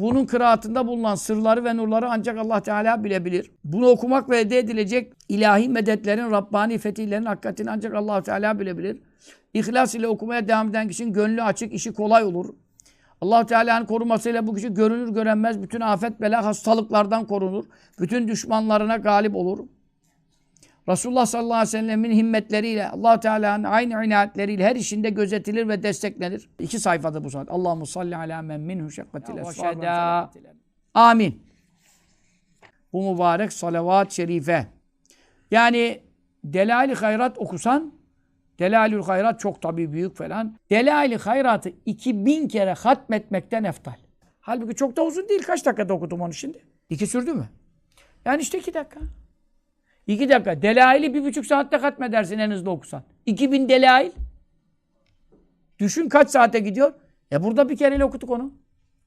Bunun kıraatında bulunan sırları ve nurları ancak Allah Teala bilebilir. Bunu okumak ve elde edilecek ilahi medetlerin, Rabbani fetihlerin hakikatini ancak Allah Teala bilebilir. İhlas ile okumaya devam eden kişinin gönlü açık, işi kolay olur. allah Teala'nın korumasıyla bu kişi görünür görünmez bütün afet, bela, hastalıklardan korunur. Bütün düşmanlarına galip olur. Resulullah sallallahu aleyhi ve sellemin himmetleriyle, allah Teala'nın aynı inayetleriyle her işinde gözetilir ve desteklenir. İki sayfada bu saat. Allahu salli ala men minhu şekkatil esfâ. Amin. Bu mübarek salavat-ı şerife. Yani Delail-i Hayrat okusan, Delailül Hayrat çok tabii büyük falan. Delail-i Hayrat'ı 2000 kere hatmetmekten eftal. Halbuki çok da uzun değil. Kaç dakikada okudum onu şimdi? İki sürdü mü? Yani işte iki dakika. İki dakika. Delail'i bir buçuk saatte hatmedersin en hızlı okusan. 2000 delail. Düşün kaç saate gidiyor? E burada bir kereyle okuduk onu.